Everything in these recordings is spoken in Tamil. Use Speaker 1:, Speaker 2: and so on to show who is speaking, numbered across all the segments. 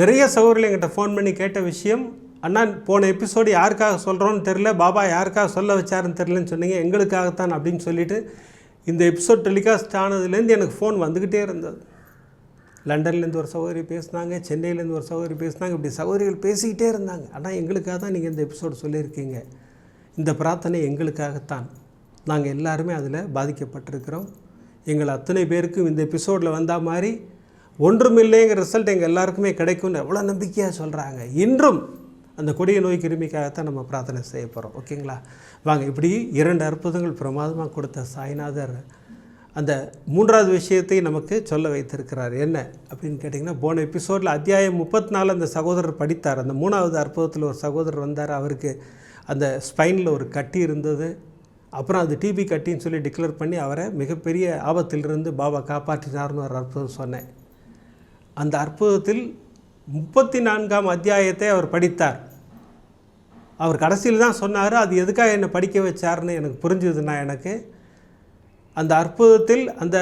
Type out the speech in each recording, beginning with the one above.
Speaker 1: நிறைய சகோதரர்கள் எங்கிட்ட ஃபோன் பண்ணி கேட்ட விஷயம் அண்ணா போன எபிசோடு யாருக்காக சொல்கிறோன்னு தெரில பாபா யாருக்காக சொல்ல வச்சாருன்னு தெரிலன்னு சொன்னீங்க எங்களுக்காகத்தான் அப்படின்னு சொல்லிட்டு இந்த எபிசோட் டெலிகாஸ்ட் ஆனதுலேருந்து எனக்கு ஃபோன் வந்துக்கிட்டே இருந்தது. லண்டன்லேருந்து ஒரு சகோதரி பேசினாங்க சென்னையிலேருந்து ஒரு சகோதரி பேசினாங்க இப்படி சகோதரிகள் பேசிக்கிட்டே இருந்தாங்க. ஆனால் எங்களுக்காக தான் நீங்கள் இந்த எபிசோடு சொல்லியிருக்கீங்க. இந்த பிரார்த்தனை எங்களுக்காகத்தான். நாங்கள் எல்லாருமே அதில் பாதிக்கப்பட்டிருக்கிறோம். எங்கள் அத்தனை பேருக்கும் இந்த எபிசோடில் வந்த மாதிரி ஒன்றுமில்லைங்கிற ரிசல்ட் எங்கள் எல்லாருக்குமே கிடைக்கும்னு எவ்வளோ நம்பிக்கையாக சொல்கிறாங்க இன்றும் அந்த கொடிய நோய் கிருமிக்காகத்தான் நம்ம பிரார்த்தனை செய்ய போகிறோம் ஓகேங்களா? வாங்க இப்படி இரண்டு அற்புதங்கள் பிரமாதமாக கொடுத்த சாய்நாதர் அந்த மூன்றாவது விஷயத்தை நமக்கு சொல்ல வைத்திருக்கிறார். என்ன அப்படின்னு கேட்டிங்கன்னா போன எபிசோடில் அத்தியாயம் முப்பத்தி நாலு அந்த சகோதரர் படித்தார். அந்த மூணாவது அற்புதத்தில் ஒரு சகோதரர் வந்தார். அவருக்கு அந்த ஸ்பைனில் ஒரு கட்டி இருந்தது. அப்புறம் அது டிபி கட்டின்னு சொல்லி டிக்ளேர் பண்ணி அவரை மிகப்பெரிய ஆபத்திலிருந்து பாபா காப்பாற்றினார்னு ஒரு அற்புதம் சொன்னேன். அந்த அற்புதத்தில் முப்பத்தி நான்காம் அத்தியாயத்தை அவர் படித்தார். அவர் கடைசியில் தான் சொன்னார் அது எதுக்காக என்னை படிக்க வச்சாருன்னு எனக்கு புரிஞ்சுதுண்ணா எனக்கு அந்த அற்புதத்தில் அந்த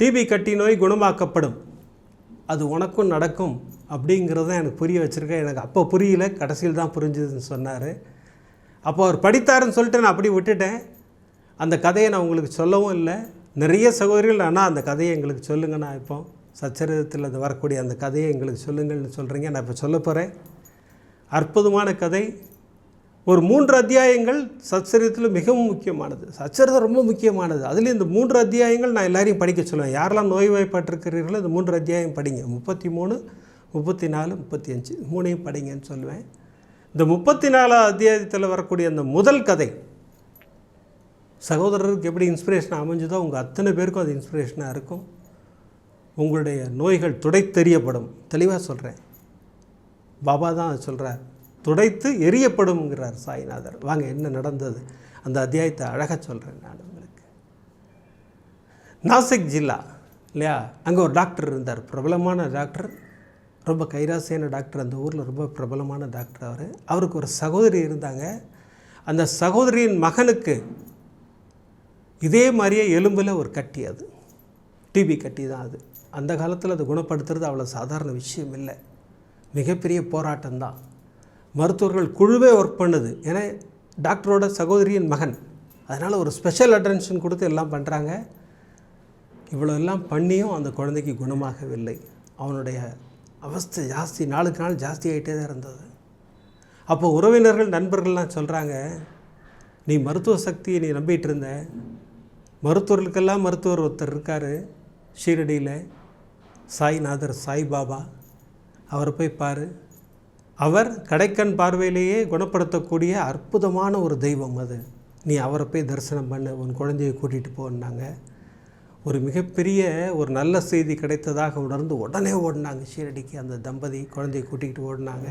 Speaker 1: டிபி கட்டி நோய் குணமாக்கப்படும். அது உனக்கும் நடக்கும். அப்படிங்கிறத எனக்கு புரிய வச்சுருக்கேன். எனக்கு அப்போ புரியல கடைசியில் தான் புரிஞ்சுதுன்னு சொன்னார். அப்போ அவர் படித்தாருன்னு சொல்லிட்டு நான் அப்படி விட்டுட்டேன். அந்த கதையை நான் உங்களுக்கு சொல்லவும் இல்லை. நிறைய சகோதரிகள் ஆனால் அந்த கதையை எங்களுக்கு சொல்லுங்கண்ணா நான் இப்போ. சச்சரிதத்தில் அது வரக்கூடிய அந்த கதையை எங்களுக்கு சொல்லுங்கள்னு சொல்கிறீங்க நான் இப்போ சொல்ல போகிறேன் அற்புதமான கதை. ஒரு மூன்று அத்தியாயங்கள் சச்சரிதத்தில் மிகவும் முக்கியமானது. சச்சரிதம் ரொம்ப முக்கியமானது. அதுலேயும் இந்த மூன்று அத்தியாயங்கள் நான் எல்லாரையும் படிக்க சொல்லுவேன். யாரெல்லாம் நோய்வாய்ப்பட்டிருக்கிறீர்களோ இந்த மூன்று அத்தியாயம் படிங்க. முப்பத்தி மூணு முப்பத்தி நாலு முப்பத்தி அஞ்சு மூணையும் படிங்கன்னு சொல்லுவேன். இந்த முப்பத்தி நாலாம் அத்தியாயத்தில் வரக்கூடிய அந்த முதல் கதை சகோதரருக்கு எப்படி இன்ஸ்பிரேஷன் அமைஞ்சதோ உங்கள் அத்தனை பேருக்கும் அது இன்ஸ்பிரேஷனாக இருக்கும். உங்களுடைய நோய்கள் துடைத்தெறியப்படும். தெளிவாக சொல்கிறேன் பாபா தான் சொல்கிறார் துடைத்து எரியப்படும்ங்கிறார் சாய்நாதர். வாங்க என்ன நடந்தது? அந்த அத்தியாயத்தை அழகாக சொல்கிறேன் நான் உங்களுக்கு. நாசிக் ஜில்லா இல்லையா? அங்கே ஒரு டாக்டர் இருந்தார் பிரபலமான டாக்டர். ரொம்ப கைராசியான டாக்டர். அந்த ஊரில் ரொம்ப பிரபலமான டாக்டர் அவர். அவருக்கு ஒரு சகோதரி இருந்தாங்க. அந்த சகோதரியின் மகனுக்கு இதே மாதிரியே எலும்பில் ஒரு கட்டி அது. டிபி கட்டி தான் அது. அந்த காலத்தில் அதை குணப்படுத்துறது அவ்வளோ சாதாரண விஷயம் இல்லை. மிகப்பெரிய போராட்டம் தான் மருத்துவர்கள் குழுவே ஒர்க் பண்ணுது. ஏன்னா டாக்டரோட சகோதரியின் மகன். அதனால் ஒரு ஸ்பெஷல் அட்டென்ஷன் கொடுத்து எல்லாம் பண்ணுறாங்க இவ்வளோ எல்லாம் பண்ணியும் அந்த குழந்தைக்கு குணமாகவில்லை. அவனுடைய அவஸ்தை ஜாஸ்தி நாளுக்கு நாள் ஜாஸ்தி ஆகிட்டே தான் இருந்தது. அப்போ உறவினர்கள் நண்பர்கள்லாம் சொல்கிறாங்க நீ மருத்துவ சக்தியை நீ நம்பிட்டு இருந்த. மருத்துவர்களுக்கெல்லாம் மருத்துவர் ஒருத்தர் இருக்கார் ஷீரடியில். சாய்நாதர் சாய்பாபா அவரை போய் பாரு. அவர் கடைக்கண் பார்வையிலேயே குணப்படுத்தக்கூடிய அற்புதமான ஒரு தெய்வம் அது. நீ அவரை போய் தரிசனம் பண்ணு உன் குழந்தையை கூட்டிகிட்டு போன்னாங்க ஒரு மிகப்பெரிய ஒரு நல்ல செய்தி கிடைத்ததாக உணர்ந்து உடனே ஓடினாங்க. ஷீரடிக்கு அந்த தம்பதி குழந்தையை கூட்டிகிட்டு ஓடினாங்க.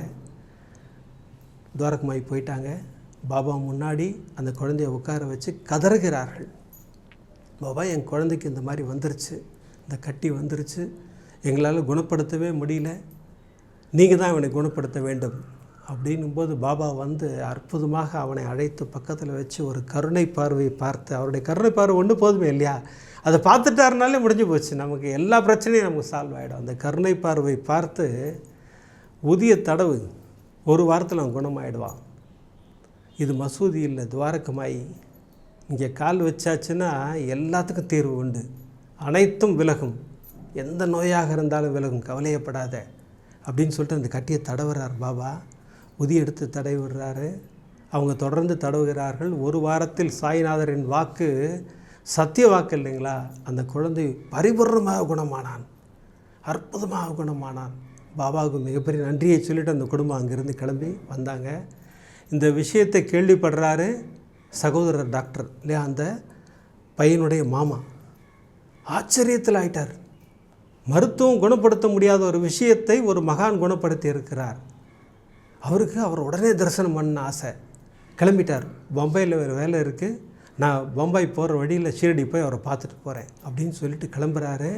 Speaker 1: துவாரகமாய் போயிட்டாங்க. பாபா முன்னாடி அந்த குழந்தைய உட்கார வச்சு கதறுகிறார்கள். பாபா என் குழந்தைக்கு இந்த மாதிரி வந்துருச்சு. இந்த கட்டி வந்துருச்சு. எங்களால் குணப்படுத்தவே முடியல. நீங்கள் தான் அவனை குணப்படுத்த வேண்டும். அப்படின்னும்போது பாபா வந்து அற்புதமாக அவனை அழைத்து பக்கத்தில் வச்சு ஒரு கருணை பார்வையை பார்த்து அவருடைய கருணை பார்வை ஒன்று போதுமே இல்லையா? அதை பார்த்துட்டாருனாலே முடிஞ்சு போச்சு. நமக்கு எல்லா பிரச்சனையும் நமக்கு சால்வ் ஆகிடும் அந்த கருணை பார்வை பார்த்து உதிய தடவு ஒரு வாரத்தில் அவன் குணமாயிடுவான். இது மசூதி இல்லை துவாரகமாய். இங்கே கால் வச்சாச்சுன்னா எல்லாத்துக்கும் தீர்வு உண்டு. அனைத்தும் விலகும். எந்த நோயாக இருந்தாலும் விலகும் கவலையப்படாத அப்படின்னு சொல்லிட்டு அந்த கட்டியை தடவுறார் பாபா. உதி எடுத்து தடவி விடுறாரு அவங்க தொடர்ந்து தடவுகிறார்கள். ஒரு வாரத்தில் சாய்நாதரின் வாக்கு சத்திய வாக்கு இல்லைங்களா? அந்த குழந்தை பரிபூர்ணமாக குணமானான். அற்புதமாக குணமானான். பாபாவுக்கு மிகப்பெரிய நன்றியை சொல்லிவிட்டு அந்த குடும்பம் அங்கேருந்து கிளம்பி வந்தாங்க. இந்த விஷயத்தை கேள்விப்படுறாரு சகோதரர் டாக்டர் இல்லையா? அந்த பையனுடைய மாமா. ஆச்சரியத்தில் ஆயிட்டார். மருத்துவம் குணப்படுத்த முடியாத ஒரு விஷயத்தை ஒரு மகான் குணப்படுத்தி இருக்கிறார். அவருக்கு அவர் உடனே தரிசனம் பண்ண ஆசை. கிளம்பிட்டார். பம்பாயில் ஒரு வேலை இருக்குது நான் பம்பாய் போகிற வழியில் ஷீரடி போய் அவரை பார்த்துட்டு போகிறேன் அப்படின்னு சொல்லிட்டு கிளம்புறாரு.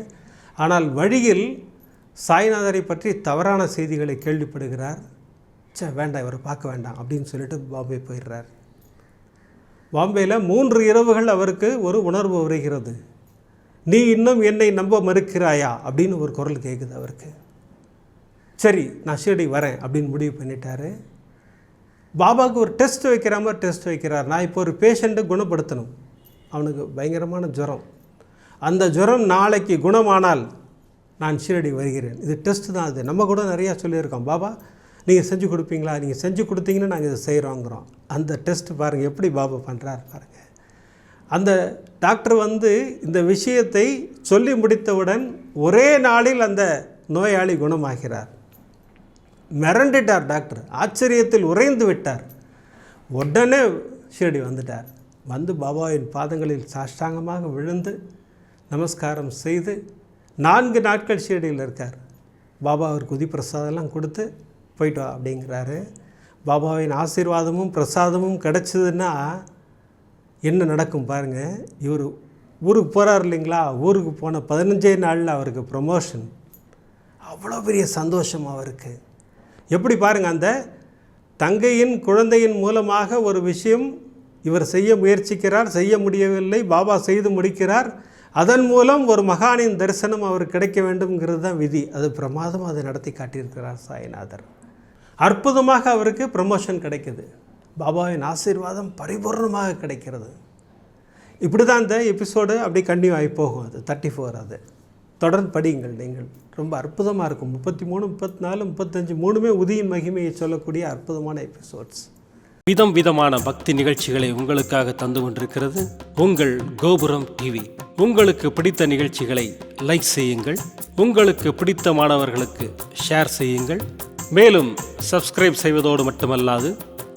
Speaker 1: ஆனால் வழியில் சாய்நாதரை பற்றி தவறான செய்திகளை கேள்விப்படுகிறார். சே வேண்டாம் இவரை பார்க்க வேண்டாம் அப்படின்னு சொல்லிட்டு பாம்பே போயிடுறார். பாம்பேயில் மூன்று இரவுகள் அவருக்கு ஒரு உணர்வு வருகிறது. நீ இன்னும் என்னை நம்ப மறுக்கிறாயா? அப்படின்னு ஒரு குரல் கேட்குது அவருக்கு. சரி நான் ஷீரடி வரேன் அப்படின்னு முடிவு பண்ணிட்டாரு. பாபாவுக்கு ஒரு டெஸ்ட் வைக்கிற மாதிரி டெஸ்ட் வைக்கிறார். நான் இப்போ ஒரு பேஷண்ட்டை குணப்படுத்தணும். அவனுக்கு பயங்கரமான ஜுரம். அந்த ஜுரம் நாளைக்கு குணமானால் நான் ஷீரடி வருகிறேன். இது டெஸ்ட் தான் அது. நம்ம கூட நிறையா சொல்லியிருக்கோம். பாபா நீங்கள் செஞ்சு கொடுப்பீங்களா? நீங்கள் செஞ்சு கொடுத்தீங்கன்னா நாங்கள் இதை செய்கிறோங்கிறோம் அந்த டெஸ்ட் பாருங்கள் எப்படி பாபா பண்ணுறாரு பாருங்கள் அந்த டாக்டர் வந்து இந்த விஷயத்தை சொல்லி முடித்தவுடன் ஒரே நாளில் அந்த நோயாளி குணமாகிறார். மிரண்டுட்டார் டாக்டர். ஆச்சரியத்தில் உறைந்து விட்டார். உடனே ஷீரடி வந்துட்டார். வந்து பாபாவின் பாதங்களில் சாஷ்டாங்கமாக விழுந்து நமஸ்காரம் செய்து நான்கு நாட்கள் ஷீரடியில் இருக்கார். பாபா அவர் குதி பிரசாதம்லாம் கொடுத்து போயிட்டு வா அப்படிங்கிறாரு. பாபாவின் ஆசீர்வாதமும் பிரசாதமும் கிடச்சிதுன்னா என்ன நடக்கும் பாருங்கள் இவர் ஊருக்கு போகிறார் இல்லைங்களா? ஊருக்கு போன பதினஞ்சே நாளில் அவருக்கு ப்ரொமோஷன் அவ்வளோ பெரிய சந்தோஷம் அவருக்கு. எப்படி பாருங்கள் அந்த தங்கையின் குழந்தையின் மூலமாக ஒரு விஷயம் இவர் செய்ய முயற்சிக்கிறார் செய்ய முடியவில்லை பாபா செய்து முடிக்கிறார். அதன் மூலம் ஒரு மகானின் தரிசனம் அவர் கிடைக்க வேண்டும்ங்கிறது தான் விதி. அது பிரமாதம் அதை நடத்தி காட்டியிருக்கிறார் சாய்நாதர். அற்புதமாக அவருக்கு ப்ரமோஷன் கிடைக்குது. பாபாவின் ஆசீர்வாதம் பரிபூர்ணமாக கிடைக்கிறது. இப்படி தான் இந்த எபிசோடு அப்படி கண்டினியூ ஆகி போகும் அது. தேர்ட்டி ஃபோர் அது. தொடர்ந்து படியுங்கள் நீங்கள். ரொம்ப அற்புதமாக இருக்கும். முப்பத்தி மூணு முப்பத்தி நாலு முப்பத்தஞ்சு மூணுமே உதியின் மகிமையை சொல்லக்கூடிய அற்புதமான எபிசோட்ஸ்
Speaker 2: விதம் விதமான பக்தி நிகழ்ச்சிகளை உங்களுக்காக தந்து கொண்டிருக்கிறது உங்கள் கோபுரம் டிவி உங்களுக்கு பிடித்த நிகழ்ச்சிகளை லைக் செய்யுங்கள். உங்களுக்கு பிடித்த மாணவர்களுக்கு ஷேர் செய்யுங்கள். மேலும் சப்ஸ்கிரைப் செய்வதோடு மட்டுமல்லாது